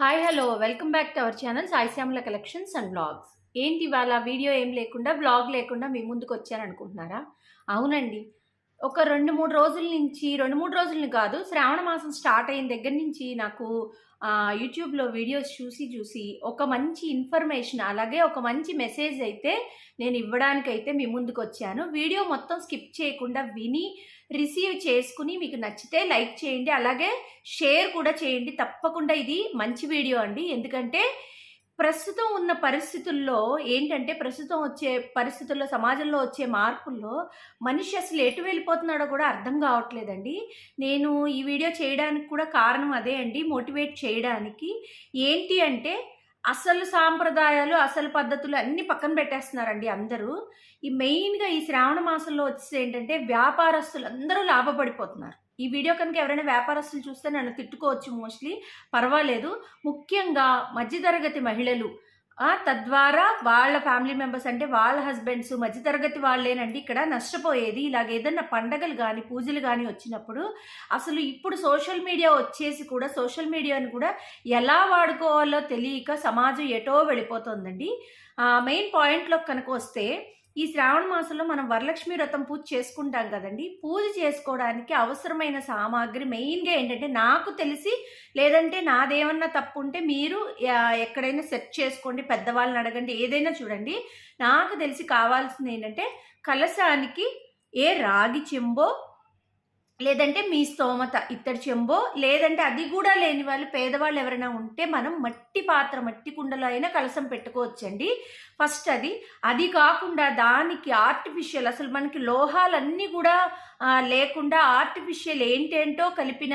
Hi hello welcome back to our channel Saishyamala collections and blogs ఏంటి ఇవాళ video ఏం లేకుండా బ్లాగ్ లేకుండా మీ ముందుకు వచ్చారనుకుంటున్నారా అవునండి. ఒక రెండు మూడు రోజుల నుంచి రెండు మూడు రోజులని కాదు శ్రావణ మాసం స్టార్ట్ అయిన దగ్గర నుంచి నాకు యూట్యూబ్లో వీడియోస్ చూసి చూసి ఒక మంచి ఇన్ఫర్మేషన్ అలాగే ఒక మంచి మెసేజ్ అయితే నేను ఇవ్వడానికైతే మీ ముందుకు వచ్చాను. వీడియో మొత్తం స్కిప్ చేయకుండా విని రిసీవ్ చేసుకుని మీకు నచ్చితే లైక్ చేయండి అలాగే షేర్ కూడా చేయండి. తప్పకుండా ఇది మంచి వీడియో అండి. ఎందుకంటే ప్రస్తుతం ఉన్న పరిస్థితుల్లో ఏంటంటే ప్రస్తుతం వచ్చే పరిస్థితుల్లో సమాజంలో వచ్చే మార్పుల్లో మనిషి అసలు ఎటు వెళ్ళిపోతున్నాడో కూడా అర్థం కావట్లేదండి. నేను ఈ వీడియో చేయడానికి కూడా కారణం అదే అండి మోటివేట్ చేయడానికి. ఏంటి అంటే అసలు సాంప్రదాయాలు అసలు పద్ధతులు అన్నీ పక్కన పెట్టేస్తున్నారండి అందరూ. ఈ మెయిన్గా ఈ శ్రావణ మాసంలో వచ్చేసి ఏంటంటే వ్యాపారస్తులు అందరూ లాభపడిపోతున్నారు. ఈ వీడియో కనుక ఎవరైనా వ్యాపారస్తులు చూస్తే నన్ను తిట్టుకోవచ్చు మోస్ట్లీ. పర్వాలేదు. ముఖ్యంగా మధ్యతరగతి మహిళలు తద్వారా వాళ్ళ ఫ్యామిలీ మెంబర్స్ అంటే వాళ్ళ హస్బెండ్స్ మధ్యతరగతి వాళ్ళేనండి ఇక్కడ నష్టపోయేది. ఇలాగ ఏదన్నా పండగలు కానీ పూజలు కానీ వచ్చినప్పుడు అసలు ఇప్పుడు సోషల్ మీడియా వచ్చేసి కూడా సోషల్ మీడియాని కూడా ఎలా వాడుకోవాలో తెలియక సమాజం ఎటో వెళ్ళిపోతుందండి. మెయిన్ పాయింట్లో కనుక వస్తే ఈ శ్రావణ మాసంలో మనం వరలక్ష్మి వ్రతం పూజ చేసుకుంటాం కదండి. పూజ చేసుకోవడానికి అవసరమైన సామాగ్రి మెయిన్గా ఏంటంటే నాకు తెలిసి లేదంటే నాదేమన్నా తప్పు ఉంటే మీరు ఎక్కడైనా సెర్చ్ చేసుకోండి పెద్దవాళ్ళని అడగండి ఏదైనా చూడండి. నాకు తెలిసి కావాల్సింది ఏంటంటే కలశానికి ఏ రాగి చెంబో లేదంటే మీ స్తోమత ఇత్తడి చెంబో లేదంటే అది కూడా లేని వాళ్ళు పేదవాళ్ళు ఎవరైనా ఉంటే మనం మట్టి పాత్ర మట్టి కుండలో అయినా కలసం పెట్టుకోవచ్చండి. ఫస్ట్ అది. అది కాకుండా దానికి ఆర్టిఫిషియల్ అసలు మనకి లోహాలన్నీ కూడా లేకుండా ఆర్టిఫిషియల్ ఏంటేంటో కలిపిన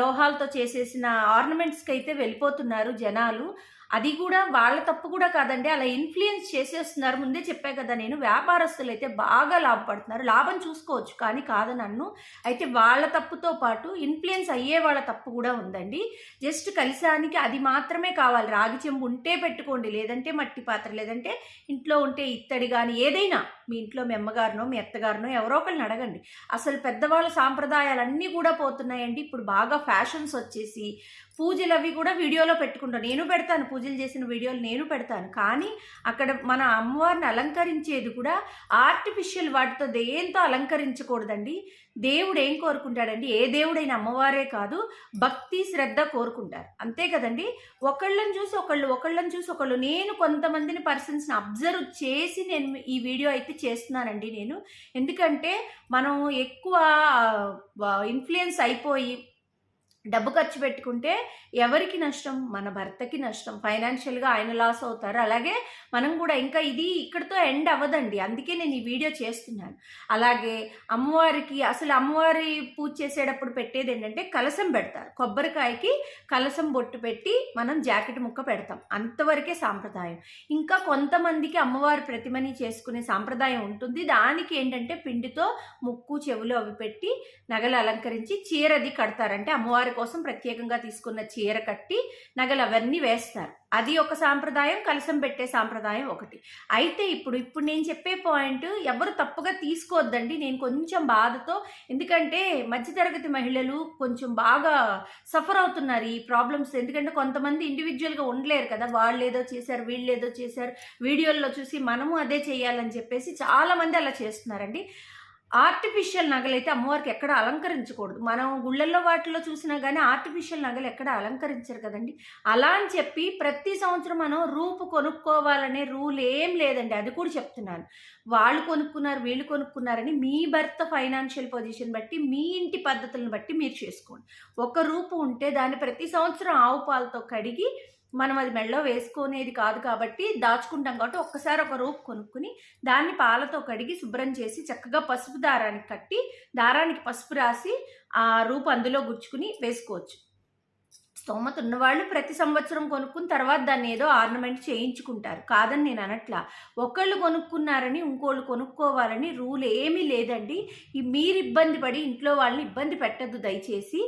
లోహాలతో చేసేసిన ఆర్నమెంట్స్కి అయితే వెళ్ళిపోతున్నారు జనాలు. అది కూడా వాళ్ళ తప్పు కూడా కాదండి. అలా ఇన్ఫ్లుయెన్స్ చేసేస్తున్నారు ముందే చెప్పా కదా నేను. వ్యాపారస్తులు అయితే బాగా లాభపడుతున్నారు. లాభం చూసుకోవచ్చు కానీ కాదు నన్ను. అయితే వాళ్ళ తప్పుతో పాటు ఇన్ఫ్లుయెన్స్ అయ్యే వాళ్ళ తప్పు కూడా ఉందండి. జస్ట్ కలిసానికి అది మాత్రమే కావాలి. రాగి చెంబు ఉంటే పెట్టుకోండి. లేదంటే మట్టి పాత్ర లేదంటే ఇంట్లో ఉంటే ఇత్తడి కానీ ఏదైనా మీ ఇంట్లో మీ అమ్మగారినో మీ అత్తగారినో ఎవరో ఒకరిని అడగండి. అసలు పెద్దవాళ్ళ సాంప్రదాయాలన్నీ కూడా పోతున్నాయండి. ఇప్పుడు బాగా ఫ్యాషన్స్ వచ్చేసి పూజలు అవి కూడా వీడియోలో పెట్టుకుంటాను నేను పెడతాను పూజలు చేసిన వీడియోలు నేను పెడతాను. కానీ అక్కడ మన అమ్మవారిని అలంకరించేది కూడా ఆర్టిఫిషియల్ వాటితో దేంతో అలంకరించకూడదండి. దేవుడు ఏం కోరుకుంటాడండి? ఏ దేవుడైన అమ్మవారే కాదు భక్తి శ్రద్ధ కోరుకుంటారు. అంతే కదండి? ఒకళ్ళని చూసి ఒకళ్ళు ఒకళ్ళని చూసి ఒకళ్ళు. నేను కొంతమందిని పర్సన్స్ని అబ్జర్వ్ చేసి నేను ఈ వీడియో అయితే చేస్తున్నానండి నేను. ఎందుకంటే మనం ఎక్కువ ఇన్ఫ్లుయెన్స్ అయిపోయి డబ్బు ఖర్చు పెట్టుకుంటే ఎవరికి నష్టం? మన భర్తకి నష్టం. ఫైనాన్షియల్గా ఆయన లాస్ అవుతారు. అలాగే మనం కూడా ఇంకా ఇది ఇక్కడితో ఎండ్ అవ్వదండి. అందుకే నేను ఈ వీడియో చేస్తున్నాను. అలాగే అమ్మవారికి అసలు అమ్మవారి పూజ చేసేటప్పుడు పెట్టేది ఏంటంటే కలసం పెడతారు. కొబ్బరికాయకి కలసం బొట్టు పెట్టి మనం జాకెట్ ముక్క పెడతాం. అంతవరకే సాంప్రదాయం. ఇంకా కొంతమందికి అమ్మవారి ప్రతిమని చేసుకునే సాంప్రదాయం ఉంటుంది. దానికి ఏంటంటే పిండితో ముక్కు చెవులు అవి పెట్టి నగలు అలంకరించి చీరది కడతారంటే అమ్మవారి కోసం ప్రత్యేకంగా తీసుకున్న చీర కట్టి నగలు అవన్నీ వేస్తారు. అది ఒక సాంప్రదాయం కలసం పెట్టే సాంప్రదాయం ఒకటి. అయితే ఇప్పుడు ఇప్పుడు నేను చెప్పే పాయింట్ ఎవరు తప్పుగా తీసుకోవద్దండి. నేను కొంచెం బాధతో ఎందుకంటే మధ్యతరగతి మహిళలు కొంచెం బాగా సఫర్ అవుతున్నారు ఈ ప్రాబ్లమ్స్. ఎందుకంటే కొంతమంది ఇండివిజువల్గా ఉండలేరు కదా. వాళ్ళు ఏదో చేశారు వీళ్ళు ఏదో చేశారు. వీడియోల్లో చూసి మనము అదే చేయాలని చెప్పేసి చాలామంది అలా చేస్తున్నారండి. ఆర్టిఫిషియల్ నగలైతే అమ్మవారికి ఎక్కడ అలంకరించకూడదు. మనం గుళ్ళల్లో వాటిలో చూసినా కానీ ఆర్టిఫిషియల్ నగలు ఎక్కడ అలంకరించరు కదండి. అలా అని చెప్పి ప్రతి సంవత్సరం మనం రూపు కొనుక్కోవాలనే రూల్ ఏం లేదండి. అది కూడా చెప్తున్నాను. వాళ్ళు కొనుక్కున్నారు వీళ్ళు కొనుక్కున్నారని మీ భర్త ఫైనాన్షియల్ పొజిషన్ బట్టి మీ ఇంటి పద్ధతులను బట్టి మీరు చేసుకోండి. ఒక రూపు ఉంటే దాన్ని ప్రతి సంవత్సరం ఆవు పాలతో కడిగి మనం అది మెళ్ళో వేసుకునేది కాదు కాబట్టి దాచుకుంటాం కాబట్టి ఒక్కసారి ఒక రూపు కొనుక్కుని దాన్ని పాలతో కడిగి శుభ్రం చేసి చక్కగా పసుపు దారానికి కట్టి దారానికి పసుపు రాసి ఆ రూపు అందులో గుచ్చుకుని వేసుకోవచ్చు. స్తోమత ఉన్నవాళ్ళు ప్రతి సంవత్సరం కొనుక్కుని తర్వాత దాన్ని ఏదో ఆర్నమెంట్ చేయించుకుంటారు. కాదని నేను అనట్లా. ఒకళ్ళు కొనుక్కున్నారని ఇంకోళ్ళు కొనుక్కోవాలని రూల్ ఏమీ లేదండి. ఈ మీరు ఇబ్బంది పడి ఇంట్లో వాళ్ళని ఇబ్బంది పెట్టద్దు దయచేసి.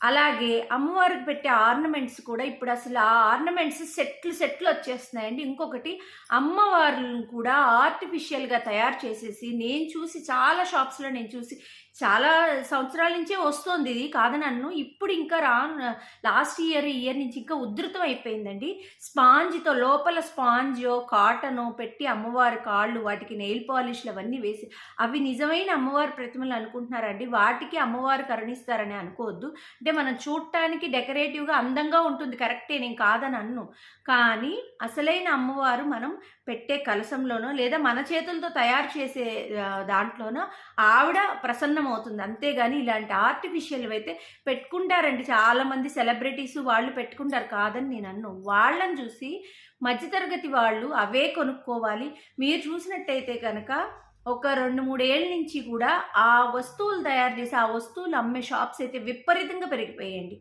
అలాగే అమ్మవారికి పెట్టే ఆర్నమెంట్స్ కూడా ఇప్పుడు అసలు ఆ ఆర్నమెంట్స్ సెట్లు సెట్లు వచ్చేస్తున్నాయండి. ఇంకొకటి అమ్మవార్లను కూడా ఆర్టిఫిషియల్గా తయారు చేసేసి నేను చూసి చాలా షాప్స్లో నేను చూసి చాలా సంవత్సరాల నుంచే వస్తుంది ఇది కాదనన్ను ఇప్పుడు ఇంకా రా లాస్ట్ ఇయర్ ఇయర్ నుంచి ఇంకా ఉధృతం అయిపోయిందండి. స్పాంజ్తో లోపల స్పాంజో కాటనో పెట్టి అమ్మవారి కాళ్ళు వాటికి నెయిల్ పాలిష్లు అవన్నీ వేసి అవి నిజమైన అమ్మవారి ప్రతిమలు అనుకుంటున్నారండి. వాటికి అమ్మవారు కరుణిస్తారని అనుకోవద్దు. అంటే మనం చూడటానికి డెకరేటివ్గా అందంగా ఉంటుంది. కరెక్టే నేను కాదని అన్ను. కానీ అసలైన అమ్మవారు మనం పెట్టే కలసంలోనో లేదా మన చేతులతో తయారు చేసే దాంట్లోనో ఆవిడ ప్రసన్నం అవుతుంది. అంతేగాని ఇలాంటి ఆర్టిఫిషియల్ అయితే పెట్టుకుంటారండి. చాలామంది సెలబ్రిటీస్ వాళ్ళు పెట్టుకుంటారు. కాదని నేను అన్ను. వాళ్ళని చూసి మధ్యతరగతి వాళ్ళు అవే కొనుక్కోవాలి. మీరు చూసినట్టయితే కనుక ఒక రెండు మూడేళ్ళ నుంచి కూడా ఆ వస్తువులు తయారు చేసి ఆ వస్తువులు అమ్మే షాప్స్ అయితే విపరీతంగా పెరిగిపోయాయండి.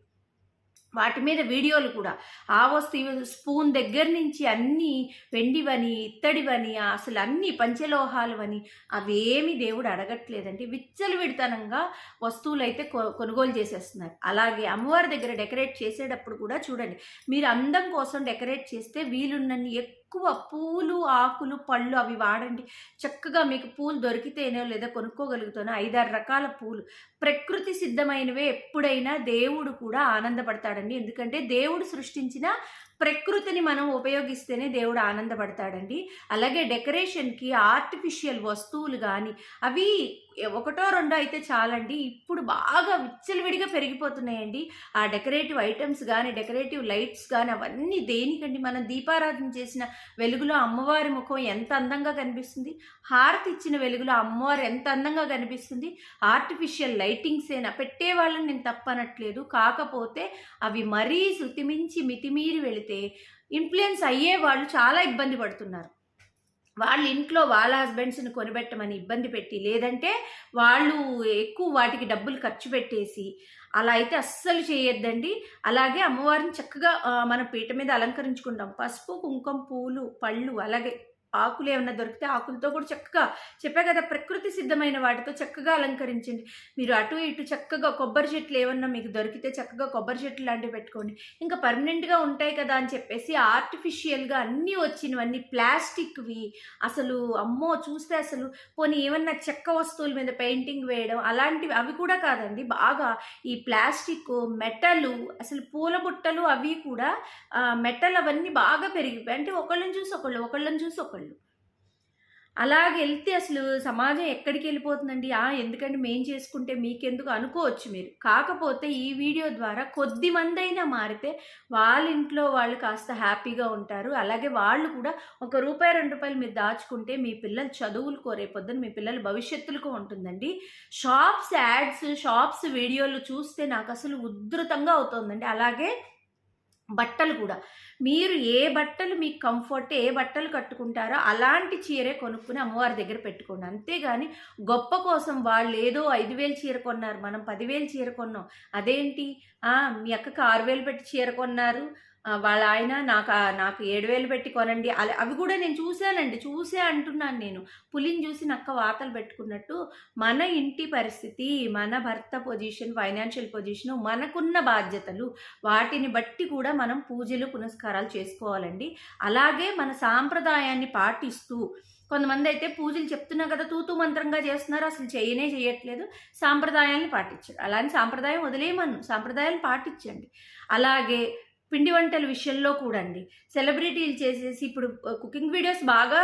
వాటి మీద వీడియోలు కూడా. ఆ వస్తువు స్పూన్ దగ్గర నుంచి అన్నీ వెండివని ఇత్తడివని అసలు అన్ని పంచలోహాలవని అవేమి దేవుడు అడగట్లేదండి. విచ్చలవిడితనంగా వస్తువులు అయితే కొ- కొనుగోలు చేసేస్తున్నారు. అలాగే అమ్మవారి దగ్గర డెకరేట్ చేసేటప్పుడు కూడా చూడండి మీరు అందం కోసం డెకరేట్ చేస్తే వీలున్నన్ని ఎక్కువ ఎక్కువ పూలు ఆకులు పళ్ళు అవి వాడండి. చక్కగా మీకు పూలు దొరికితేనో లేదా కొనుక్కోగలుగుతానో ఐదారు రకాల పూలు. ప్రకృతి సిద్ధమైనవే ఎప్పుడైనా దేవుడు కూడా ఆనందపడతాడండి. ఎందుకంటే దేవుడు సృష్టించిన ప్రకృతిని మనం ఉపయోగిస్తేనే దేవుడు ఆనందపడతాడండి. అలాగే డెకరేషన్కి ఆర్టిఫిషియల్ వస్తువులు కానీ అవి ఒకటో రెండో అయితే చాలండి. ఇప్పుడు బాగా విచ్చలవిడిగా పెరిగిపోతున్నాయండి. ఆ డెకరేటివ్ ఐటమ్స్ కానీ డెకరేటివ్ లైట్స్ కానీ అవన్నీ దేనికండి? మనం దీపారాధన చేసిన వెలుగులో అమ్మవారి ముఖం ఎంత అందంగా కనిపిస్తుంది? హారతి ఇచ్చిన వెలుగులో అమ్మవారు ఎంత అందంగా కనిపిస్తుంది? ఆర్టిఫిషియల్ లైటింగ్స్ అయినా పెట్టే వాళ్ళని నేను తప్పనట్లేదు. కాకపోతే అవి మరీ శృతిమించి మితిమీరి వెళితే ఇన్ఫ్లుయెన్స్ అయ్యే వాళ్ళు చాలా ఇబ్బంది పడుతున్నారు. వాళ్ళ ఇంట్లో వాళ్ళ హస్బెండ్స్ని కొనిపెట్టమని ఇబ్బంది పెట్టి లేదంటే వాళ్ళు ఎక్కువ వాటికి డబ్బులు ఖర్చు పెట్టేసి అలా అయితే అస్సలు చేయొద్దండి. అలాగే అమ్మవారిని చక్కగా మన పీట మీద అలంకరించుకుంటాం. పసుపు కుంకుమ పూలు పళ్ళు అలాగే ఆకులు ఏమైనా దొరికితే ఆకులతో కూడా చక్కగా చెప్పా కదా ప్రకృతి సిద్ధమైన వాటితో చక్కగా అలంకరించండి. మీరు అటు ఇటు చక్కగా కొబ్బరి చెట్లు ఏమన్నా మీకు దొరికితే చక్కగా కొబ్బరి చెట్లు లాంటివి పెట్టుకోండి. ఇంకా పర్మనెంట్గా ఉంటాయి కదా అని చెప్పేసి ఆర్టిఫిషియల్గా అన్నీ వచ్చినవన్నీ ప్లాస్టిక్వి అసలు అమ్మో చూస్తే అసలు పోనీ ఏమన్నా చెక్క వస్తువుల మీద పెయింటింగ్ వేయడం అలాంటివి అవి కూడా కాదండి. బాగా ఈ ప్లాస్టిక్ మెటలు అసలు పూల బుట్టలు అవి కూడా మెటల్ అవన్నీ బాగా పెరిగిపోయి అంటే ఒకళ్ళని చూసి ఒకళ్ళు ఒకళ్ళని చూసి ఒకళ్ళు. అలాగే వెళ్తే అసలు సమాజం ఎక్కడికి వెళ్ళిపోతుందండి? ఆ ఎందుకంటే మేం చేసుకుంటే మీకెందుకు అనుకోవచ్చు మీరు. కాకపోతే ఈ వీడియో ద్వారా కొద్ది మంది అయినా మారితే వాళ్ళ ఇంట్లో వాళ్ళు కాస్త హ్యాపీగా ఉంటారు. అలాగే వాళ్ళు కూడా ఒక రూపాయి రెండు రూపాయలు మీరు దాచుకుంటే మీ పిల్లలు చదువులకో రేపొద్దున మీ పిల్లల భవిష్యత్తులకు ఉంటుందండి. షాప్స్ యాడ్స్ షాప్స్ వీడియోలు చూస్తే నాకు అసలు ఉధృతంగా అవుతుందండి. అలాగే బట్టలు కూడా. మీరు ఏ బట్టలు మీకు కంఫర్ట్ ఏ బట్టలు కట్టుకుంటారో అలాంటి చీరే కొనుక్కుని అమ్మవారి దగ్గర పెట్టుకోండి. అంతేగాని గొప్ప కోసం వాళ్ళు ఏదో ఐదు వేలు చీర కొన్నారు మనం పదివేలు చీర కొన్నాం అదేంటి? మీ అక్కకు ఆరు వేలు పెట్టి చీర కొన్నారు వాళ్ళ ఆయన నాకు నాకు ఏడు వేలు పెట్టి కొనండి. అలా అవి కూడా నేను చూశానండి. చూసే అంటున్నాను నేను. పులిని చూసి నక్క వాతలు పెట్టుకున్నట్టు మన ఇంటి పరిస్థితి మన భర్త పొజిషన్ ఫైనాన్షియల్ పొజిషన్ మనకున్న బాధ్యతలు వాటిని బట్టి కూడా మనం పూజలు పునస్కారాలు చేసుకోవాలండి. అలాగే మన సాంప్రదాయాన్ని పాటిస్తూ కొంతమంది అయితే పూజలు చెప్తున్నా కదా తూతు మంత్రంగా చేస్తున్నారు. అసలు చేయనే చేయట్లేదు. సాంప్రదాయాన్ని పాటించారు. అలానే సాంప్రదాయం వదిలేయమను. సాంప్రదాయాలు పాటించండి. అలాగే పిండి వంటల విషయంలో కూడా అండి సెలబ్రిటీలు చేసేసి ఇప్పుడు కుకింగ్ వీడియోస్ బాగా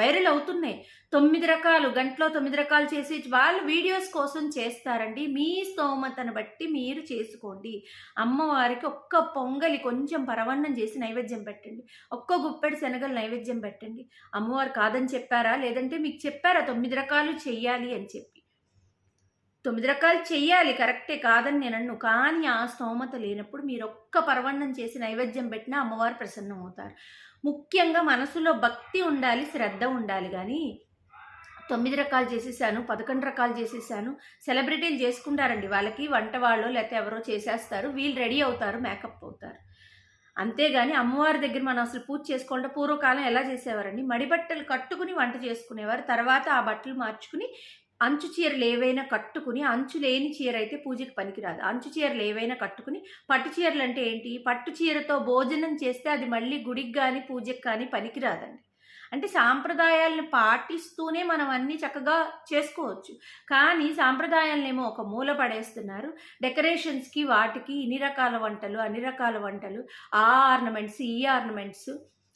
వైరల్ అవుతున్నాయి. తొమ్మిది రకాలు గంటలో తొమ్మిది రకాలు చేసి వాళ్ళు వీడియోస్ కోసం చేస్తారండి. మీ స్తోమతను బట్టి మీరు చేసుకోండి. అమ్మవారికి ఒక్క పొంగలి కొంచెం పరవన్నం చేసి నైవేద్యం పెట్టండి. ఒక్క గుప్పెడు శనగలు నైవేద్యం పెట్టండి. అమ్మవారు కాదని చెప్పారా? లేదంటే మీకు చెప్పారా? తొమ్మిది రకాలు చెయ్యాలి అని చెప్పి. తొమ్మిది రకాలు చెయ్యాలి కరెక్టే కాదని నేను అన్ను. కానీ ఆ స్తోమత లేనప్పుడు మీరు ఒక్క పరవన్నం చేసి నైవేద్యం పెట్టినా అమ్మవారు ప్రసన్నం అవుతారు ముఖ్యంగా మనసులో భక్తి ఉండాలి శ్రద్ధ ఉండాలి కానీ తొమ్మిది రకాలు చేసేసాను పదకొండు రకాలు చేసేసాను సెలబ్రిటీలు చేసుకుంటారండి. వాళ్ళకి వంట వాళ్ళు లేకపోతే ఎవరో చేసేస్తారు వీళ్ళు రెడీ అవుతారు మేకప్ అవుతారు. అంతేగాని అమ్మవారి దగ్గర మనం అసలు పూజ చేసుకోకుండా పూర్వకాలం ఎలా చేసేవారండి? మడి బట్టలు కట్టుకుని వంట చేసుకునేవారు. తర్వాత ఆ బట్టలు మార్చుకుని అంచు చీరలు ఏవైనా కట్టుకుని అంచు లేని చీర అయితే పూజకి పనికిరాదు. అంచు చీరలు ఏవైనా కట్టుకుని పట్టు చీరలు అంటే ఏంటి? పట్టు చీరతో భోజనం చేస్తే అది మళ్ళీ గుడికి కానీ పూజకి కానీ పనికిరాదండి. అంటే సాంప్రదాయాలను పాటిస్తూనే మనం అన్నీ చక్కగా చేసుకోవచ్చు. కానీ సాంప్రదాయాలనేమో ఒక మూల పడేస్తున్నారు. డెకరేషన్స్కి వాటికి ఇన్ని రకాల వంటలు అన్ని రకాల వంటలు ఆ ఆర్నమెంట్స్ ఈ ఆర్నమెంట్స్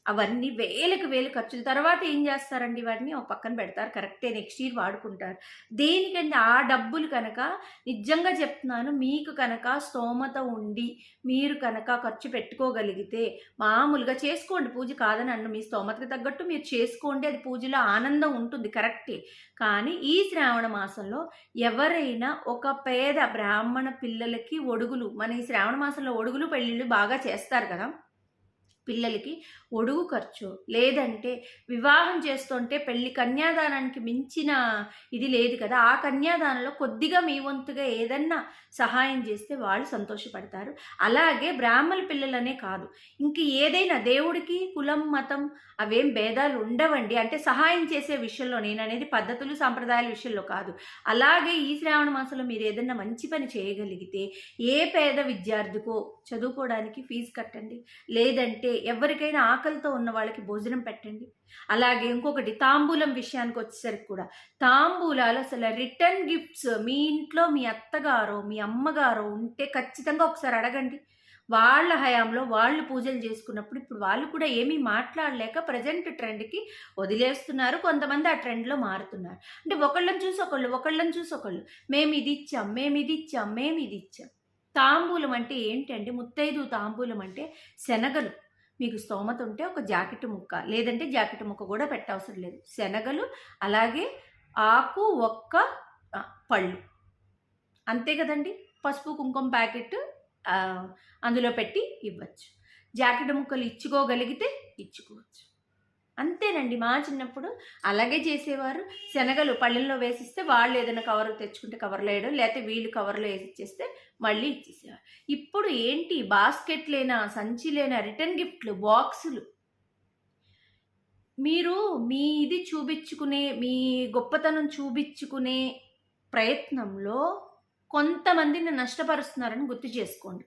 అవన్నీ వేలకు వేలు ఖర్చులు. తర్వాత ఏం చేస్తారండి వాటిని? ఒక పక్కన పెడతారు. కరెక్టే నెక్స్ట్ ఇయర్ వాడుకుంటారు. దేనికంటే ఆ డబ్బులు కనుక నిజంగా చెప్తున్నాను మీకు కనుక స్తోమత ఉండి మీరు కనుక ఖర్చు పెట్టుకోగలిగితే మామూలుగా చేసుకోండి. పూజ కాదని అన్ను మీ స్తోమతకి తగ్గట్టు మీరు చేసుకోండి. అది పూజలో ఆనందం ఉంటుంది. కరెక్టే. కానీ ఈ శ్రావణ మాసంలో ఎవరైనా ఒక పేద బ్రాహ్మణ పిల్లలకి ఒడుగులు మన ఈ శ్రావణ మాసంలో ఒడుగులు పెళ్ళిళ్ళు బాగా చేస్తారు కదా? పిల్లలకి ఒడుగు ఖర్చు. లేదంటే వివాహం చేస్తుంటే పెళ్ళి కన్యాదానానికి మించిన ఇది లేదు కదా. ఆ కన్యాదానంలో కొద్దిగా మీ వంతుగా ఏదన్నా సహాయం చేస్తే వాళ్ళు సంతోషపడతారు. అలాగే బ్రాహ్మణ పిల్లలనే కాదు. ఇంక ఏదైనా దేవుడికి కులం మతం అవేం భేదాలు ఉండవండి. అంటే సహాయం చేసే విషయంలో నేను అనేది పద్ధతులు సాంప్రదాయాల విషయంలో కాదు. అలాగే ఈ శ్రావణ మాసంలో మీరు ఏదైనా మంచి పని చేయగలిగితే ఏ పేద విద్యార్థికో చదువుకోవడానికి ఫీజు కట్టండి. లేదంటే ఎవరికైనా ఆకలితో ఉన్న వాళ్ళకి భోజనం పెట్టండి. అలాగే ఇంకొకటి తాంబూలం విషయానికి వచ్చేసరికి కూడా తాంబూలాలు అసలు రిటర్న్ గిఫ్ట్స్ మీ ఇంట్లో మీ అత్తగారో మీ అమ్మగారో ఉంటే ఖచ్చితంగా ఒకసారి అడగండి. వాళ్ళ హయాంలో వాళ్ళు పూజలు చేసుకున్నప్పుడు ఇప్పుడు వాళ్ళు కూడా ఏమీ మాట్లాడలేక ప్రజెంట్ ట్రెండ్కి వదిలేస్తున్నారు. కొంతమంది ఆ ట్రెండ్లో మారుతున్నారు. అంటే ఒకళ్ళని చూసి ఒకళ్ళు ఒకళ్ళని చూసి ఒకళ్ళు మేము ఇది ఇచ్చాం మేము ఇది ఇచ్చాం మేము ఇది ఇచ్చాం. తాంబూలం అంటే ఏంటంటే ముత్తైదు తాంబూలం అంటే శనగలు. మీకు స్తోమత ఉంటే ఒక జాకెట్ ముక్క. లేదంటే జాకెట్ ముక్క కూడా పెట్టవసరం లేదు. శనగలు అలాగే ఆకు ఒక్క పళ్ళు. అంతే కదండి? పసుపు కుంకుమ ప్యాకెట్ అందులో పెట్టి ఇవ్వచ్చు. జాకెట్ ముక్కలు ఇచ్చుకోగలిగితే ఇచ్చుకోవచ్చు. అంతేనండి. మా చిన్నప్పుడు అలాగే చేసేవారు. శనగలు పళ్ళెల్లో వేసిస్తే వాళ్ళు ఏదైనా కవర్ తెచ్చుకుంటే కవర్లో వేయడం లేకపోతే వీళ్ళు కవర్లో వేసి ఇచ్చేస్తే మళ్ళీ ఇచ్చేసేవారు. ఇప్పుడు ఏంటి? బాస్కెట్లేనా సంచిలేనా రిటర్న్ గిఫ్ట్లు బాక్సులు. మీరు మీ ఇది చూపించుకునే మీ గొప్పతనం చూపించుకునే ప్రయత్నంలో కొంతమందిని నష్టపరుస్తున్నారని గుర్తు చేసుకోండి.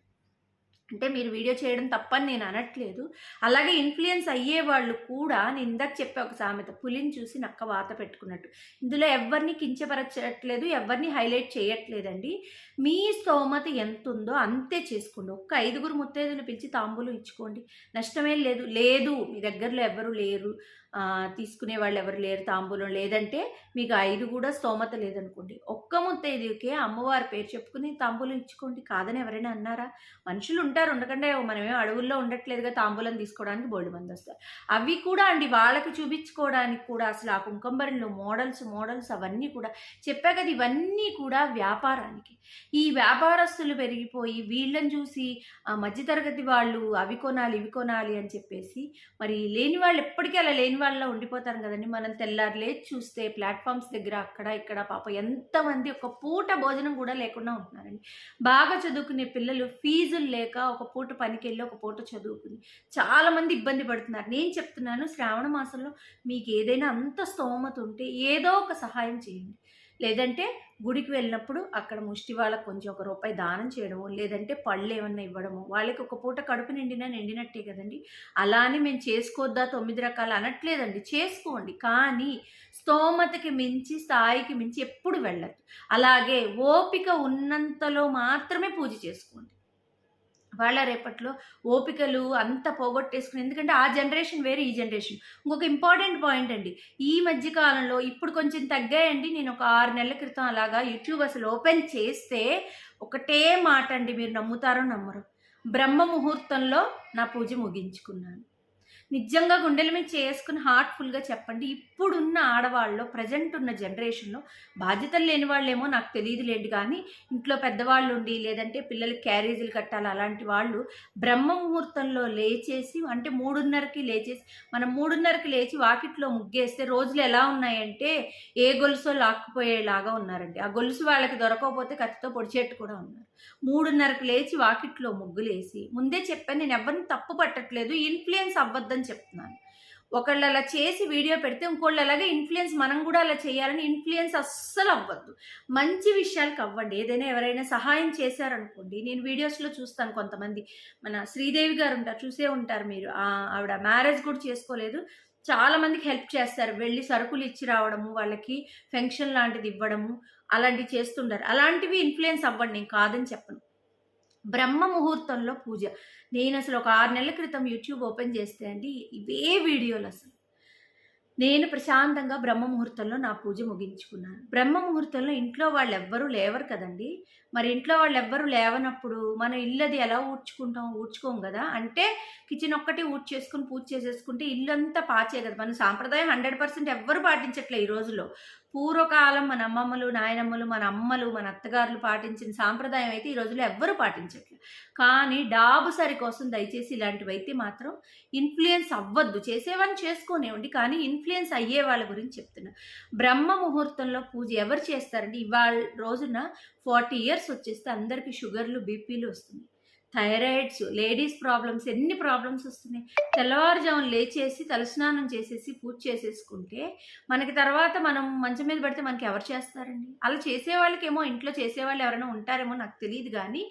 అంటే మీరు వీడియో చేయడం తప్పని నేను అనట్లేదు. అలాగే ఇన్ఫ్లుయెన్స్ అయ్యే వాళ్ళు కూడా నేను ఇందాక చెప్పే ఒక సామెత పులిని చూసి నక్క వాత పెట్టుకున్నట్టు. ఇందులో ఎవరిని కించపరచట్లేదు ఎవరిని హైలైట్ చేయట్లేదండి. మీ స్తోమత ఎంత ఉందో అంతే చేసుకోండి. ఒక్క ఐదుగురు ముత్తైదులు పిలిచి తాంబూలు ఇచ్చుకోండి. నష్టమేం లేదు. లేదు మీ దగ్గరలో ఎవరు లేరు. తీసుకునే వాళ్ళు ఎవరు లేరు తాంబూలం లేదంటే మీకు ఐదు కూడా స్తోమత లేదనుకోండి. ఒక్క ముత్తైదుకే అమ్మవారి పేరు చెప్పుకుని తాంబూలం ఇచ్చుకోండి. కాదని ఎవరైనా అన్నారా? మనుషులు ఉంటారు. ఉండకుండా మనమే అడవుల్లో ఉండట్లేదుగా తాంబూలం తీసుకోవడానికి బోల్డ్ మంది వస్తారు. అవి కూడా అండి వాళ్ళకి చూపించుకోవడానికి కూడా అసలు ఆ కుంకంబరిలో మోడల్స్ మోడల్స్ అవన్నీ కూడా చెప్పా కదా ఇవన్నీ కూడా వ్యాపారానికి. ఈ వ్యాపారస్తులు పెరిగిపోయి వీళ్ళని చూసి ఆ మధ్యతరగతి వాళ్ళు అవి కొనాలి ఇవి కొనాలి అని చెప్పేసి మరి లేని వాళ్ళు ఎప్పటికీ అలా లేని వాళ్ళలో ఉండిపోతారు కదండి. మనం తెల్లారి లేచి చూస్తే ప్లాట్ఫామ్స్ దగ్గర అక్కడ ఇక్కడ పాప ఎంతమంది ఒక పూట భోజనం కూడా లేకుండా ఉంటున్నారండి. బాగా చదువుకునే పిల్లలు ఫీజులు లేక ఒక పూట పనికి వెళ్ళి ఒక పూట చదువుకుని చాలామంది ఇబ్బంది పడుతున్నారు. నేను చెప్తున్నాను శ్రావణ మాసంలో మీకు ఏదైనా అంత స్తోమత ఉంటే ఏదో ఒక సహాయం చేయండి. లేదంటే గుడికి వెళ్ళినప్పుడు అక్కడ ముష్టి వాళ్ళకి కొంచెం ఒక రూపాయి దానం చేయడము లేదంటే పళ్ళు ఏమన్నా ఇవ్వడము వాళ్ళకి ఒక పూట కడుపు నిండినా నిండినట్టే కదండి. అలానే మేము చేసుకోవద్దా తొమ్మిది రకాలు అనట్లేదండి. చేసుకోండి. కానీ స్తోమతకి మించి స్థాయికి మించి ఎప్పుడు వెళ్ళదు అలాగే ఓపిక ఉన్నంతలో మాత్రమే పూజ చేసుకోండి. వాళ్ళ రేపట్లో ఓపికలు అంతా పోగొట్టేసుకుని ఎందుకంటే ఆ జనరేషన్ వేరే ఈ జనరేషన్. ఇంకొక ఇంపార్టెంట్ పాయింట్ అండి ఈ మధ్య కాలంలో ఇప్పుడు కొంచెం తగ్గాయండి. నేను ఒక ఆరు నెలల క్రితం అలాగా యూట్యూబ్ అసలు ఓపెన్ చేస్తే ఒకటే మాట అండి మీరు నమ్ముతారో నమ్మరు. బ్రహ్మ ముహూర్తంలో నా పూజ ముగించుకున్నాను. నిజంగా గుండెల మీద చేసుకుని హార్ట్ఫుల్గా చెప్పండి. ఇప్పుడున్న ఆడవాళ్ళలో ప్రజెంట్ ఉన్న జనరేషన్లో బాధ్యతలు లేని వాళ్ళేమో నాకు తెలియదులేండి. కానీ ఇంట్లో పెద్దవాళ్ళు ఉండి లేదంటే పిల్లలకి క్యారేజీలు కట్టాలి అలాంటి వాళ్ళు బ్రహ్మ ముహూర్తంలో లేచేసి అంటే మూడున్నరకి లేచేసి మనం మూడున్నరకి లేచి వాకిట్లో ముగ్గేస్తే రోజులు ఎలా ఉన్నాయంటే ఏ గొలుసో లాక్కుపోయేలాగా ఉన్నారండి. ఆ గొలుసు వాళ్ళకి దొరకకపోతే కత్తితో పొడిచేట్టు కూడా ఉన్నారు. మూడున్నరకు లేచి వాకిట్లో ముగ్గులేసి ముందే చెప్పాను నేను ఎవరిని తప్పు పట్టట్లేదు ఇన్ఫ్లుయెన్స్ అవ్వద్దని చెప్తున్నాను. ఒకళ్ళు అలా చేసి వీడియో పెడితే ఇంకోళ్ళు అలాగే ఇన్ఫ్లుయెన్స్ మనం కూడా అలా చేయాలని ఇన్ఫ్లుయెన్స్ అస్సలు అవ్వద్దు. మంచి విషయాలకు అవ్వండి. ఏదైనా ఎవరైనా సహాయం చేశారనుకోండి నేను వీడియోస్లో చూస్తాను కొంతమంది. మన శ్రీదేవి గారు ఉంటారు చూసే ఉంటారు మీరు. ఆవిడ మ్యారేజ్ కూడా చేసుకోలేదు. చాలా మందికి హెల్ప్ చేస్తారు. వెళ్ళి సరుకులు ఇచ్చి రావడము వాళ్ళకి ఫంక్షన్ లాంటిది ఇవ్వడము అలాంటివి చేస్తుంటారు. అలాంటివి ఇన్ఫ్లుయెన్స్ అవ్వండి. నేను కాదని చెప్పను. బ్రహ్మ ముహూర్తంలో పూజ. నేను అసలు ఒక ఆరు నెలల క్రితం యూట్యూబ్ ఓపెన్ చేస్తే అండి ఇవే వీడియోలు అసలు. నేను ప్రశాంతంగా బ్రహ్మ ముహూర్తంలో నా పూజ ముగించుకున్నాను. బ్రహ్మ ముహూర్తంలో ఇంట్లో వాళ్ళు ఎవ్వరూ లేవరు కదండి. మరి ఇంట్లో వాళ్ళు ఎవ్వరు లేవనప్పుడు మన అది ఎలా ఊడ్చుకుంటాం? ఊడ్చుకోం కదా? అంటే కిచెన్ ఒక్కటి ఊడ్చేసుకుని పూజ చేసేసుకుంటే ఇల్లు అంతా పాచే కదా? మన సాంప్రదాయం హండ్రెడ్ పర్సెంట్ ఎవ్వరు పాటించట్లే ఈ రోజుల్లో. పూర్వకాలం మన అమ్మమ్మలు నాయనమ్మలు మన అమ్మలు మన అత్తగారులు పాటించిన సాంప్రదాయం అయితే ఈ రోజుల్లో ఎవ్వరూ పాటించట్లేదు కానీ డాబు సరి కోసం దయచేసి ఇలాంటివి అయితే మాత్రం ఇన్ఫ్లుయెన్స్ అవ్వద్దు. చేసేవాన్ని చేసుకోనివ్వండి. కానీ ఇన్ఫ్లుయెన్స్ అయ్యే వాళ్ళ గురించి చెప్తున్నా. బ్రహ్మ ముహూర్తంలో పూజ ఎవరు చేస్తారండి? ఇవాళ రోజున ఫార్టీ ఇయర్స్ వచ్చేస్తే అందరికీ షుగర్లు బీపీలు వస్తున్నాయి. థైరాయిడ్స్ లేడీస్ ప్రాబ్లమ్స్ ఎన్ని ప్రాబ్లమ్స్ వస్తున్నాయి? తెల్లవారుజామున లేచేసి తలస్నానం చేసేసి పూజ చేసేసుకుంటే మనకి తర్వాత మనం మంచం మీద పడితే మనకి ఎవరు చేస్తారండి? అలా చేసే వాళ్ళకేమో ఇంట్లో చేసేవాళ్ళు ఎవరైనా ఉంటారేమో నాకు తెలియదు కానీ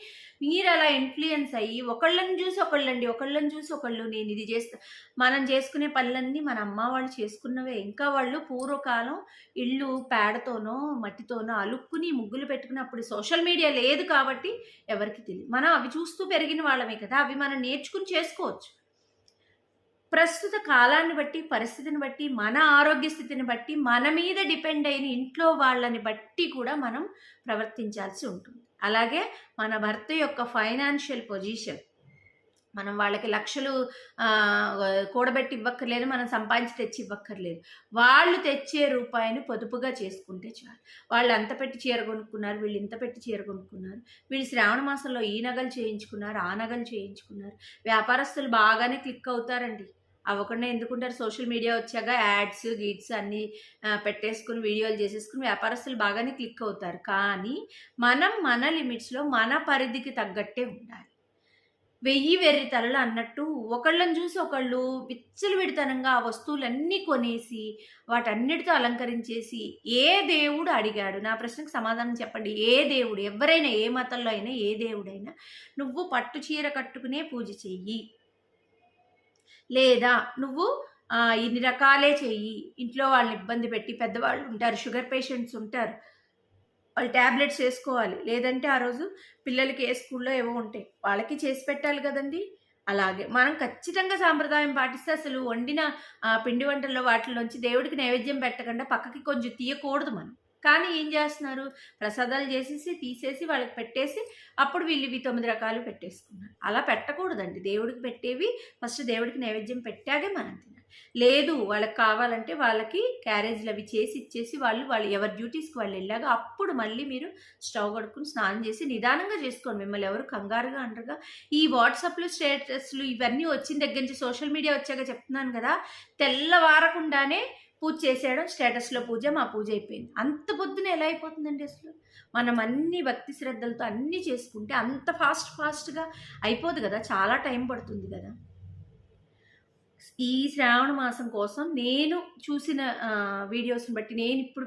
మీరు అలా ఇన్ఫ్లుయెన్స్ అయ్యి ఒకళ్ళని చూసి ఒకళ్ళండి ఒకళ్ళని చూసి ఒకళ్ళు నేను ఇది చేస్తా మనం చేసుకునే పనులన్నీ మన అమ్మ వాళ్ళు చేసుకున్నవే. ఇంకా వాళ్ళు పూర్వకాలం ఇళ్ళు పేడతోనో మట్టితోనో అలుక్కుని ముగ్గులు పెట్టుకుని అప్పుడు సోషల్ మీడియా లేదు కాబట్టి ఎవరికి తెలియదు మనం అవి చూస్తూ పెరిగిన వాళ్ళమే కదా అవి మనం నేర్చుకుని చేసుకోవచ్చు. ప్రస్తుత కాలాన్ని బట్టి పరిస్థితిని బట్టి మన ఆరోగ్య స్థితిని బట్టి మన మీద డిపెండ్ అయిన ఇంట్లో వాళ్ళని బట్టి కూడా మనం ప్రవర్తించాల్సి ఉంటుంది. అలాగే మన భర్త యొక్క ఫైనాన్షియల్ పొజిషన్. మనం వాళ్ళకి లక్షలు కూడబెట్టి ఇవ్వక్కర్లేదు మనం సంపాదించి తెచ్చి ఇవ్వక్కర్లేదు. వాళ్ళు తెచ్చే రూపాయిని పొదుపుగా చేసుకుంటే చాలు. వాళ్ళు అంత పెట్టి చీర కొనుక్కున్నారు వీళ్ళు ఇంత పెట్టి చీర కొనుక్కున్నారు వీళ్ళు శ్రావణ మాసంలో ఈ నగలు చేయించుకున్నారు ఆ నగలు చేయించుకున్నారు. వ్యాపారస్తులు బాగానే క్లిక్ అవుతారండి. అవ్వకుండా ఎందుకుంటారు? సోషల్ మీడియా వచ్చాక యాడ్స్ గీడ్స్ అన్నీ పెట్టేసుకుని వీడియోలు చేసేసుకుని వ్యాపారస్తులు బాగానే క్లిక్ అవుతారు. కానీ మనం మన లిమిట్స్లో మన పరిధికి తగ్గట్టే ఉండాలి. వెయ్యి వెర్రి తలలు అన్నట్టు ఒకళ్ళని చూసి ఒకళ్ళు విచ్చలు విడితనంగా ఆ వస్తువులన్నీ కొనేసి వాటన్నిటితో అలంకరించేసి ఏ దేవుడు అడిగాడు? నా ప్రశ్నకు సమాధానం చెప్పండి. ఏ దేవుడు? ఎవరైనా ఏ మతంలో అయినా ఏ దేవుడైనా నువ్వు పట్టు చీర కట్టుకునే పూజ చెయ్యి. లేదా నువ్వు ఇన్ని రకాలే చెయ్యి. ఇంట్లో వాళ్ళని ఇబ్బంది పెట్టి పెద్దవాళ్ళు ఉంటారు షుగర్ పేషెంట్స్ ఉంటారు. వాళ్ళు ట్యాబ్లెట్స్ వేసుకోవాలి. లేదంటే ఆ రోజు పిల్లలకి ఏ స్కూల్లో ఏవో ఉంటాయి. వాళ్ళకి చేసి పెట్టాలి కదండి. అలాగే మనం ఖచ్చితంగా సాంప్రదాయం పాటిస్తే అసలు వండిన పిండి వంటల్లో వాటిలోంచి దేవుడికి నైవేద్యం పెట్టకుండా పక్కకి కొంచెం తీయకూడదు మనం. కానీ ఏం చేస్తున్నారు? ప్రసాదాలు చేసేసి తీసేసి వాళ్ళకి పెట్టేసి అప్పుడు వీళ్ళు ఇవి తొమ్మిది రకాలు పెట్టేసుకున్నారు. అలా పెట్టకూడదండి. దేవుడికి పెట్టేవి ఫస్ట్ దేవుడికి నైవేద్యం పెట్టాకే మనం తినాలి. లేదు వాళ్ళకి కావాలంటే వాళ్ళకి క్యారేజ్లు అవి చేసి ఇచ్చేసి వాళ్ళు వాళ్ళు ఎవరి డ్యూటీస్కి వాళ్ళు వెళ్ళాక అప్పుడు మళ్ళీ మీరు స్టవ్ కడుక్కుని స్నానం చేసి నిదానంగా చేసుకోండి. మిమ్మల్ని ఎవరు కంగారుగా అంటారుగా ఈ వాట్సాప్లు స్టేటస్లు ఇవన్నీ వచ్చిన దగ్గర నుంచి సోషల్ మీడియా వచ్చాక చెప్తున్నాను కదా తెల్లవారకుండానే పూజ చేసేయడం స్టేటస్లో పూజ మా పూజ అయిపోయింది. అంత పొద్దున ఎలా అయిపోతుందండి అసలు? మనం అన్ని భక్తి శ్రద్ధలతో అన్నీ చేసుకుంటే అంత ఫాస్ట్ ఫాస్ట్గా అయిపోదు కదా? చాలా టైం పడుతుంది కదా? ఈ శ్రావణ మాసం కోసం నేను చూసిన వీడియోస్ని బట్టి నేను ఇప్పుడు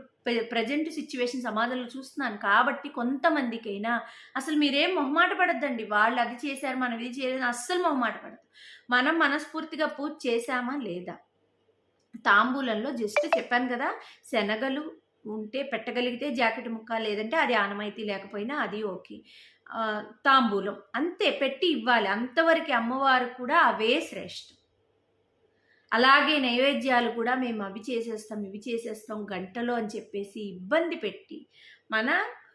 ప్రజెంట్ సిచ్యువేషన్ సమాజంలో చూస్తున్నాను. కాబట్టి కొంతమందికైనా అసలు మీరేం మొహమాట పడద్దండి. వాళ్ళు అది చేశారు మనం ఇది చేయలేదు అస్సలు మొహమాట పడదు మనం మనస్ఫూర్తిగా పూజ చేశామా లేదా? తాంబూలంలో జస్ట్ చెప్పాను కదా శనగలు ఉంటే పెట్టగలిగితే జాకెట్ ముక్క లేదంటే అది ఆనమైతే లేకపోయినా అది ఓకే. తాంబూలం అంతే పెట్టి ఇవ్వాలి. అంతవరకు అమ్మవారు కూడా అవే శ్రేష్టం అలాగే నైవేద్యాలు కూడా మేము అవి చేసేస్తాం ఇవి చేసేస్తాం గంటలో అని చెప్పేసి ఇబ్బంది పెట్టి మన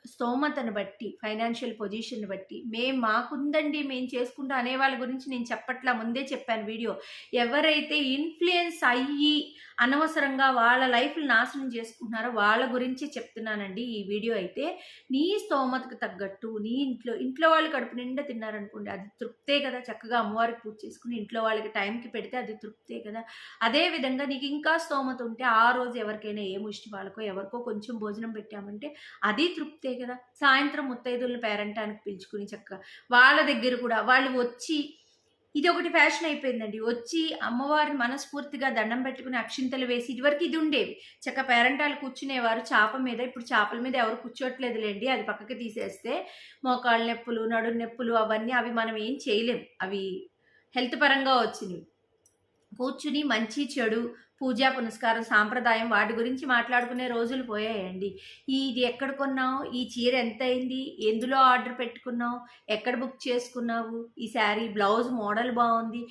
స్తోమతను బట్టి ఫైనాన్షియల్ పొజిషన్ బట్టి. మేము మాకుందండి మేము చేసుకుంటాం అనే వాళ్ళ గురించి నేను చెప్పట్లా ముందే చెప్పాను వీడియో. ఎవరైతే ఇన్ఫ్లుయెన్స్ అయ్యి అనవసరంగా వాళ్ళ లైఫ్లు నాశనం చేసుకుంటున్నారో వాళ్ళ గురించి చెప్తున్నానండి ఈ వీడియో అయితే. నీ స్తోమతకు తగ్గట్టు నీ ఇంట్లో ఇంట్లో వాళ్ళు కడుపు నిండా తిన్నారనుకోండి అది తృప్తే కదా చక్కగా అమ్మవారికి పూజ చేసుకుని ఇంట్లో వాళ్ళకి టైంకి పెడితే అది తృప్తే కదా. అదే విధంగా నీకు ఇంకా స్తోమత ఉంటే ఆ రోజు ఎవరికైనా ఏ ముష్టి వాళ్ళకో ఎవరికో కొంచెం భోజనం పెట్టామంటే అది తృప్తే కదా. సాయంత్రం ముత్తైదులను పేరంటానికి పిలుచుకుని చక్కగా వాళ్ళ దగ్గర కూడా వాళ్ళు వచ్చి ఇది ఒకటి ఫ్యాషన్ అయిపోయిందండి. వచ్చి అమ్మవారిని మనస్ఫూర్తిగా దండం పెట్టుకుని అక్షింతలు వేసి ఇదివరకు ఇది ఉండేవి. చక్క పేరంటాలు కూర్చునేవారు చాప మీద. ఇప్పుడు చేపల మీద ఎవరు కూర్చోట్లేదులేండి. అది పక్కకి తీసేస్తే మోకాళ్ళ నొప్పులు నడు నొప్పులు అవన్నీ అవి మనం ఏం చేయలేం. అవి హెల్త్ పరంగా వచ్చినవి. కూర్చుని మంచి చెడు పూజా పునస్కారం సాంప్రదాయం వాటి గురించి మాట్లాడుకునే రోజులు పోయాయండి. ఇది ఎక్కడ కొన్నావు? ఈ చీర ఎంత అయింది ఎందులో ఆర్డర్ పెట్టుకున్నావు? ఎక్కడ బుక్ చేసుకున్నావు? ఈ శారీ బ్లౌజ్ మోడల్ బాగుంది.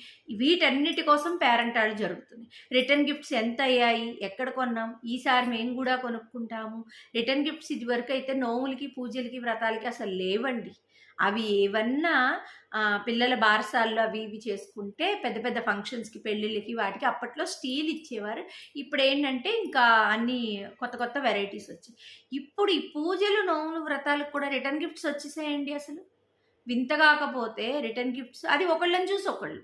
వీటన్నిటి కోసం పేరెంటాలు జరుగుతుంది రిటర్న్ గిఫ్ట్స్ ఎంత అయ్యాయి ఎక్కడ కొన్నాం? ఈసారి మేము కూడా కొనుక్కుంటాము. రిటర్న్ గిఫ్ట్స్ ఇదివరకు అయితే నోములకి పూజలకి వ్రతాలకి అసలు లేవండి. అవి ఏవన్నా పిల్లల బారసాల్లో అవి ఇవి చేసుకుంటే పెద్ద పెద్ద ఫంక్షన్స్కి పెళ్ళిళ్ళకి వాటికి అప్పట్లో స్టీల్ ఇచ్చేవారు. ఇప్పుడు ఏంటంటే ఇంకా అన్ని కొత్త కొత్త వెరైటీస్ వచ్చాయి. ఇప్పుడు ఈ పూజలు నోములు వ్రతాలకు కూడా రిటర్న్ గిఫ్ట్స్ వచ్చేసాయండి అసలు. వింత కాకపోతే రిటర్న్ గిఫ్ట్స్ అది ఒకళ్ళని చూసి ఒకళ్ళు.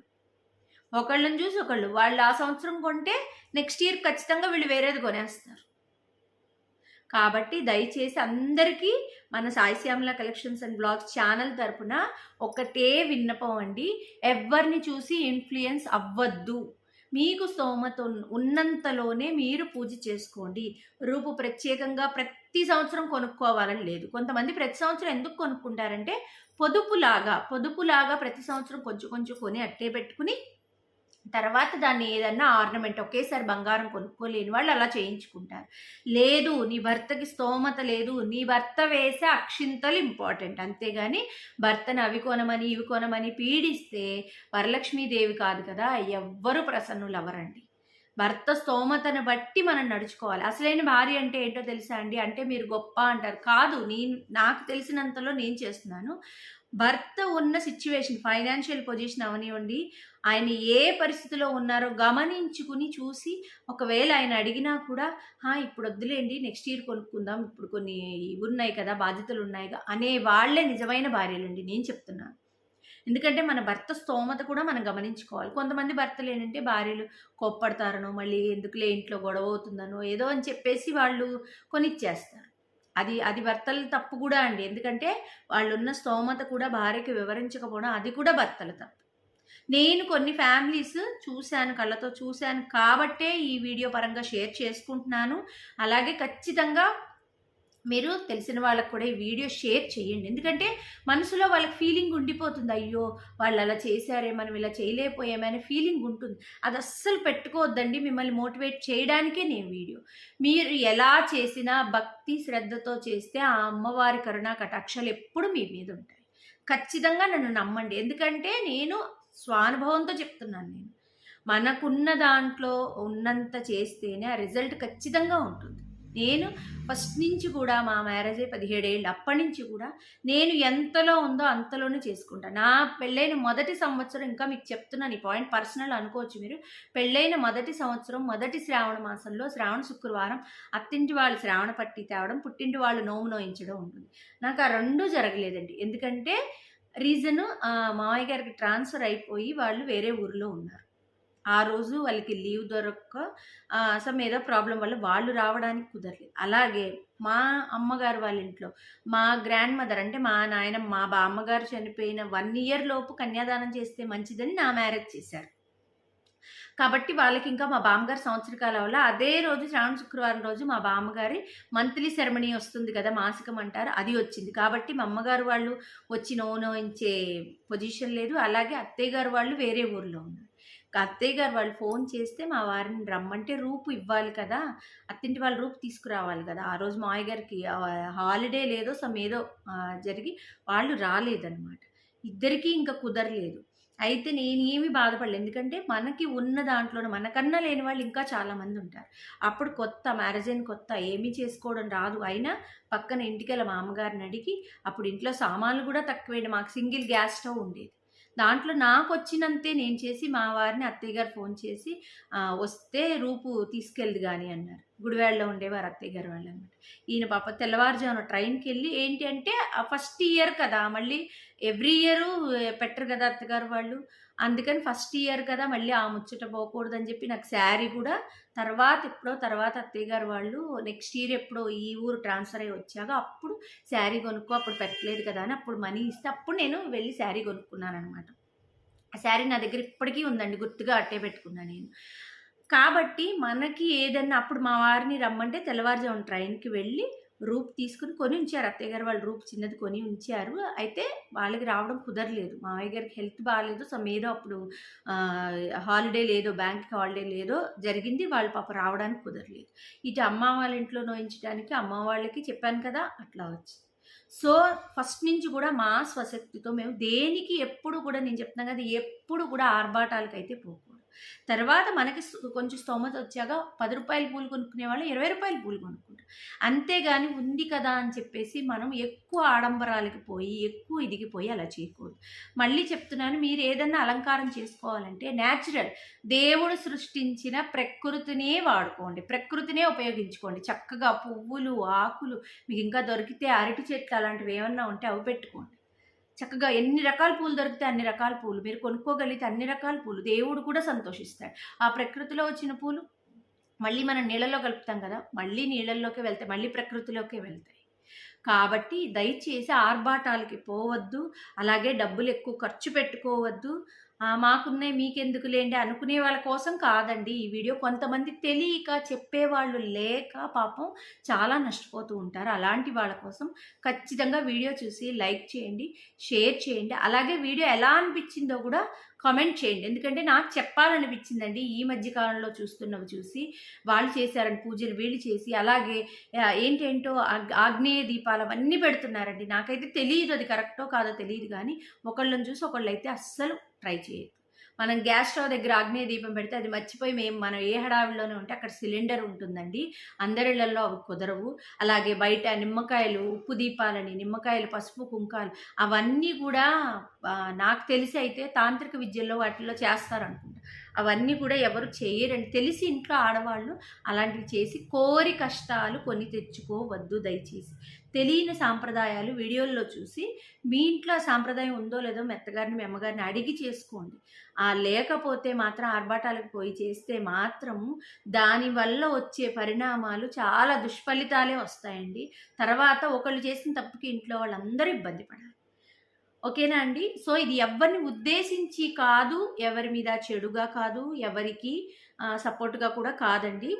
ఒకళ్ళని చూసి ఒకళ్ళు. వాళ్ళు ఆ సంవత్సరం కొంటే నెక్స్ట్ ఇయర్ ఖచ్చితంగా వీళ్ళు వేరేది కొనేస్తారు. కాబట్టి దయచేసి అందరికీ మన Saishyamala collections and blogs channel తరపున ఒకటే విన్నపం అండి. ఎవరిని చూసి ఇన్ఫ్లుయెన్స్ అవ్వద్దు. మీకు స్తోమత ఉన్నంతలోనే మీరు పూజ చేసుకోండి. రూపు ప్రత్యేకంగా ప్రతి సంవత్సరం కొనుక్కోవాలని లేదు. కొంతమంది ప్రతి సంవత్సరం ఎందుకు కొనుక్కుంటారంటే పొదుపులాగా పొదుపులాగా ప్రతి సంవత్సరం కొంచెం కొంచెం కొని అట్టే పెట్టుకుని తర్వాత దాన్ని ఏదన్నా ఆర్నమెంట్ ఒకేసారి బంగారం కొనుక్కోలేని వాళ్ళు అలా చేయించుకుంటారు. లేదు నీ భర్తకి స్తోమత లేదు నీ భర్త వేసే అక్షింతలు ఇంపార్టెంట్ అంతేగాని భర్తను అవి కొనమని ఇవి కొనమని పీడిస్తే వరలక్ష్మీదేవి కాదు కదా ఎవ్వరు ప్రసన్నులు అవ్వరండి. భర్త స్తోమతను బట్టి మనం నడుచుకోవాలి. అసలైన భార్య అంటే ఏంటో తెలుసా అండి? అంటే మీరు గొప్ప అంటారు. కాదు నేను నాకు తెలిసినంతలో నేను చేస్తున్నాను. భర్త ఉన్న సిచ్యువేషన్ ఫైనాన్షియల్ పొజిషన్ అవనివ్వండి ఆయన ఏ పరిస్థితిలో ఉన్నారో గమనించుకుని చూసి ఒకవేళ ఆయన అడిగినా కూడా ఇప్పుడు వద్దులేండి నెక్స్ట్ ఇయర్ కొనుక్కుందాం ఇప్పుడు కొన్ని ఇవి ఉన్నాయి కదా బాధ్యతలు ఉన్నాయి అనే వాళ్ళే నిజమైన భార్యలండి నేను చెప్తున్నాను ఎందుకంటే మన భర్త స్తోమత కూడా మనం గమనించుకోవాలి. కొంతమంది భర్తలు ఏంటంటే భార్యలు కోప్పడతారనో మళ్ళీ ఎందుకులే ఇంట్లో గొడవ అవుతుందనో ఏదో అని చెప్పేసి వాళ్ళు కొనిచ్చేస్తారు. అది అది భర్తల తప్పు కూడా అండి. ఎందుకంటే వాళ్ళున్న స్తోమత కూడా భార్యకి వివరించకపోవడం అది కూడా భర్తల తప్పు. నేను కొన్ని ఫ్యామిలీస్ చూశాను కళ్ళతో చూశాను కాబట్టే ఈ వీడియో పరంగా షేర్ చేసుకుంటున్నాను. అలాగే ఖచ్చితంగా మీరు తెలిసిన వాళ్ళకు కూడా ఈ వీడియో షేర్ చేయండి. ఎందుకంటే మనసులో వాళ్ళకి ఫీలింగ్ ఉండిపోతుంది. అయ్యో వాళ్ళు అలా చేశారే మనం ఇలా చేయలేకపోయామే అనే ఫీలింగ్ ఉంటుంది. అది అస్సలు పెట్టుకోవద్దండి. మిమ్మల్ని మోటివేట్ చేయడానికే నేను వీడియో. మీరు ఎలా చేసినా భక్తి శ్రద్ధతో చేస్తే ఆ అమ్మవారి కరుణా కటాక్షాలు ఎప్పుడు మీ మీద ఉంటాయి. ఖచ్చితంగా నన్ను నమ్మండి. ఎందుకంటే నేను స్వానుభవంతో చెప్తున్నాను నేను. మనకున్న దాంట్లో ఉన్నంత చేస్తేనే ఆ రిజల్ట్ ఖచ్చితంగా ఉంటుంది. నేను ఫస్ట్ నుంచి కూడా మా మ్యారేజ్ అయ్యి పదిహేడేళ్ళు అప్పటి నుంచి కూడా నేను ఎంతలో ఉందో అంతలోనే చేసుకుంటాను నా పెళ్ళైన మొదటి సంవత్సరం ఇంకా మీకు చెప్తున్నాను ఈ పాయింట్ పర్సనల్ అనుకోవచ్చు మీరు. పెళ్ళైన మొదటి సంవత్సరం మొదటి శ్రావణ మాసంలో శ్రావణ శుక్రవారం అత్తింటి వాళ్ళు శ్రావణ పట్టి తేవడం పుట్టింటి వాళ్ళు నోము నోయించడం ఉంటుంది. నాకు ఆ రెండు జరగలేదండి. ఎందుకంటే రీజను మామయ్య గారికి ట్రాన్స్ఫర్ అయిపోయి వాళ్ళు వేరే ఊరిలో ఉన్నారు. ఆ రోజు వాళ్ళకి లీవ్ దొరక్క సమ్ ఏదో ప్రాబ్లం వల్ల వాళ్ళు రావడానికి కుదరలేదు. అలాగే మా అమ్మగారు వాళ్ళ ఇంట్లో మా గ్రాండ్ మదర్ అంటే మా నాయన మా బామ్మగారు చనిపోయిన వన్ ఇయర్ లోపు కన్యాదానం చేస్తే మంచిదని నా మ్యారేజ్ చేశారు. కాబట్టి వాళ్ళకి ఇంకా మా బామ్మగారు సంవత్సరకాల వల్ల అదే రోజు శ్రావణ శుక్రవారం రోజు మా బామ్మగారి మంత్లీ సెరమనీ వస్తుంది కదా మాసికం అంటారు అది వచ్చింది. కాబట్టి మా అమ్మగారు వాళ్ళు వచ్చి నోనోయించే పొజిషన్ లేదు. అలాగే అత్తయ్య గారు వాళ్ళు వేరే ఊర్లో ఉన్నారు. అత్తయ్య గారు వాళ్ళు ఫోన్ చేస్తే మా వారిని రమ్మంటే రూపు ఇవ్వాలి కదా అత్తింటి వాళ్ళ రూపు తీసుకురావాలి కదా. ఆ రోజు మా గారికి హాలిడే లేదో సమ్ ఏదో జరిగి వాళ్ళు రాలేదన్నమాట. ఇద్దరికీ ఇంకా కుదరలేదు. అయితే నేను ఏమీ బాధపడలేదు. ఎందుకంటే మనకి ఉన్న దాంట్లోనే మనకన్నా లేని వాళ్ళు ఇంకా చాలామంది ఉంటారు. అప్పుడు కొత్త మ్యారేజ్ అయిన కొత్త ఏమీ చేసుకోవడం రాదు. అయినా పక్కన ఇంటికి మామగారిని అడిగి అప్పుడు ఇంట్లో సామాన్లు కూడా తక్కువేంటి మాకు సింగిల్ గ్యాస్ స్టవ్ ఉండేది. దాంట్లో నాకు వచ్చినంతే నేను చేసి మా వారిని అత్తయ్య గారు ఫోన్ చేసి వస్తే రూపు తీసుకెళ్ళదు కానీ అన్నారు. గుడివాడలో ఉండేవారు అత్తయ్య గారు వాళ్ళు అనమాట ఈయన పాప తెల్లవారుజామున ట్రైన్కి వెళ్ళి ఏంటి అంటే ఫస్ట్ ఇయర్ కదా మళ్ళీ ఎవ్రీ ఇయర్ పెట్టరు కదా అత్తగారు వాళ్ళు. అందుకని ఫస్ట్ ఇయర్ కదా మళ్ళీ ఆ ముచ్చట పోకూడదని చెప్పి నాకు శారీ కూడా తర్వాత ఎప్పుడో తర్వాత అత్తయ్య గారు వాళ్ళు నెక్స్ట్ ఇయర్ ఎప్పుడో ఈ ఊరు ట్రాన్స్ఫర్ అయ్యి వచ్చాక అప్పుడు శారీ కొనుక్కో అప్పుడు పెట్టలేదు కదా అని అప్పుడు మనీ ఇస్తే అప్పుడు నేను వెళ్ళి శారీ కొనుక్కున్నాను అనమాట ఆ శారీ నా దగ్గర ఇప్పటికీ ఉందండి గుర్తుగా అట్టే పెట్టుకున్నాను నేను. కాబట్టి మనకి ఏదన్నా అప్పుడు మా వారిని రమ్మంటే తెల్లవారుజామున ట్రైన్కి వెళ్ళి రూప్ తీసుకుని కొని ఉంచారు అత్తయ్య గారు వాళ్ళు రూప్ చిన్నది కొని ఉంచారు అయితే వాళ్ళకి రావడం కుదరలేదు. మామయ్య గారికి హెల్త్ బాగాలేదు. సో ఏదో అప్పుడు హాలిడే లేదో బ్యాంక్ హాలిడే లేదో జరిగింది. వాళ్ళు పాప రావడానికి కుదరలేదు. ఇటు అమ్మ వాళ్ళ ఇంట్లో నోయించడానికి అమ్మ వాళ్ళకి చెప్పాను కదా అట్లా వచ్చి సో ఫస్ట్ నుంచి కూడా మా స్వశక్తితో మేము దేనికి ఎప్పుడు కూడా నేను చెప్తున్నాను కదా ఎప్పుడు కూడా ఆర్భాటాలకైతే పోకు తర్వాత మనకి కొంచెం స్తోమత వచ్చాక పది రూపాయల పూలు కొనుక్కునే వాళ్ళు ఇరవై రూపాయల పూలు కొనుక్కుంటారు అంతేగాని ఉంది కదా అని చెప్పేసి మనం ఎక్కువ ఆడంబరాలకి పోయి ఎక్కువ ఇదిగిపోయి అలా చేయకూడదు. మళ్ళీ చెప్తున్నాను మీరు ఏదన్నా అలంకారం చేసుకోవాలంటే న్యాచురల్ దేవుడు సృష్టించిన ప్రకృతినే వాడుకోండి. ప్రకృతినే ఉపయోగించుకోండి. చక్కగా పువ్వులు ఆకులు మీకు ఇంకా దొరికితే అరటి చెట్లు అలాంటివి ఏమన్నా ఉంటే అవి పెట్టుకోండి. చక్కగా ఎన్ని రకాల పూలు దొరికితే అన్ని రకాల పూలు. మీరు కొనుక్కోగలిగితే అన్ని రకాల పూలు. దేవుడు కూడా సంతోషిస్తాడు. ఆ ప్రకృతిలో వచ్చిన పూలు మళ్ళీ మనం నీళ్ళలో కలుపుతాం కదా మళ్ళీ నీళ్ళల్లోకి వెళ్తాయి మళ్ళీ ప్రకృతిలోకి వెళ్తాయి. కాబట్టి దయచేసి ఆర్భాటాలకి పోవద్దు అలాగే డబ్బులు ఎక్కువ ఖర్చు పెట్టుకోవద్దు. మాకున్నాయి మీకెందుకు లేండి అనుకునే వాళ్ళ కోసం కాదండి. ఈ వీడియో కొంతమంది తెలియక చెప్పేవాళ్ళు లేక పాపం చాలా నష్టపోతూ ఉంటారు. అలాంటి వాళ్ళ కోసం ఖచ్చితంగా వీడియో చూసి లైక్ చేయండి షేర్ చేయండి. అలాగే వీడియో ఎలా అనిపించిందో కూడా కామెంట్ చేయండి. ఎందుకంటే నాకు చెప్పాలనిపించిందండి. ఈ మధ్య కాలంలో చూస్తున్నవి చూసి వాళ్ళు చేశారని పూజలు వీళ్ళు చేసి అలాగే ఏంటేంటో ఆగ్నేయ దీపాలు అవన్నీ పెడుతున్నారండి. నాకైతే తెలియదు అది కరెక్టో కాదో తెలియదు కానీ ఒకళ్ళని చూసి ఒకళ్ళు అయితే అస్సలు ట్రై చేయదు మనం గ్యాస్ స్టవ్ దగ్గర ఆగ్నేయ దీపం పెడితే అది మర్చిపోయి మేము మనం ఏ హడావిలోనే ఉంటే అక్కడ సిలిండర్ ఉంటుందండి. అందరిళ్ళలో అవి కుదరవు. అలాగే బయట నిమ్మకాయలు ఉప్పు దీపాలని నిమ్మకాయలు పసుపు కుంకాలు అవన్నీ కూడా నాకు తెలిసి అయితే తాంత్రిక విద్యల్లో వాటిల్లో చేస్తారనుకుంటాను అవన్నీ కూడా ఎవరు చేయరండి. తెలిసి ఇంట్లో ఆడవాళ్ళు అలాంటివి చేసి కోరి కష్టాలు కొని తెచ్చుకోవద్దు దయచేసి. తెలియని సాంప్రదాయాలు వీడియోల్లో చూసి మీ ఇంట్లో ఆ సాంప్రదాయం ఉందో లేదో మెత్తగారిని మీ అమ్మగారిని అడిగి చేసుకోండి. ఆ లేకపోతే మాత్రం ఆర్భాటాలకు పోయి చేస్తే మాత్రం దానివల్ల వచ్చే పరిణామాలు చాలా దుష్ఫలితాలే వస్తాయండి. తర్వాత ఒకళ్ళు చేసిన తప్పుకి ఇంట్లో వాళ్ళందరూ ఇబ్బంది పడాలి. ఓకేనా అండి? సో ఇది ఎవరిని ఉద్దేశించి కాదు ఎవరి మీద చెడుగా కాదు ఎవరికి సపోర్ట్గా కూడా కాదండి.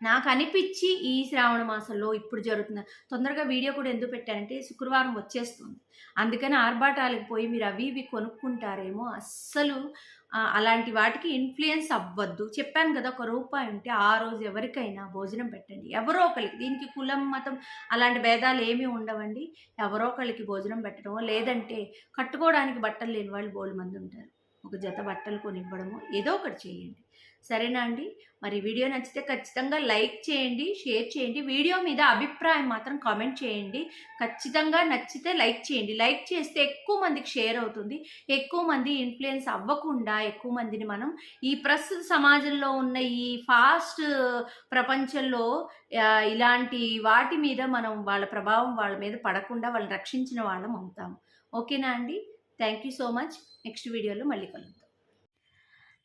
నాకు అనిపించి ఈ శ్రావణ మాసంలో ఇప్పుడు జరుగుతుంది తొందరగా వీడియో కూడా ఎందుకు పెట్టానంటే శుక్రవారం వచ్చేస్తుంది. అందుకని ఆర్భాటాలకు పోయి మీరు అవి ఇవి కొనుక్కుంటారేమో అస్సలు అలాంటి వాటికి ఇన్ఫ్లుయెన్స్ అవ్వద్దు. చెప్పాను కదా ఒక రూపాయి ఉంటే ఆ రోజు ఎవరికైనా భోజనం పెట్టండి. ఎవరో ఒకరికి దీనికి కులం మతం అలాంటి భేదాలు ఏమీ ఉండవండి. ఎవరో ఒకరికి భోజనం పెట్టడం లేదంటే కట్టుకోవడానికి బట్టలు లేని వాళ్ళు బోల్డ్ మంది ఉంటారు. ఒక జత బట్టలు కొనివ్వడము ఏదో ఒకటి చేయండి. సరేనా అండి? మరి వీడియో నచ్చితే ఖచ్చితంగా లైక్ చేయండి షేర్ చేయండి. వీడియో మీద అభిప్రాయం మాత్రం కామెంట్ చేయండి. ఖచ్చితంగా నచ్చితే లైక్ చేయండి. లైక్ చేస్తే ఎక్కువ మందికి షేర్ అవుతుంది. ఎక్కువ మంది ఇన్ఫ్లుయెన్స్ అవ్వకుండా ఎక్కువ మందిని మనం ఈ ప్రస్తుత సమాజంలో ఉన్న ఈ ఫాస్ట్ ప్రపంచంలో ఇలాంటి వాటి మీద మనం వాళ్ళ ప్రభావం వాళ్ళ మీద పడకుండా వాళ్ళని రక్షించిన వాళ్ళం అవుతాం. ఓకేనా అండి? Thank you so much. Next వీడియోలో మళ్ళీ కలుద్దాం.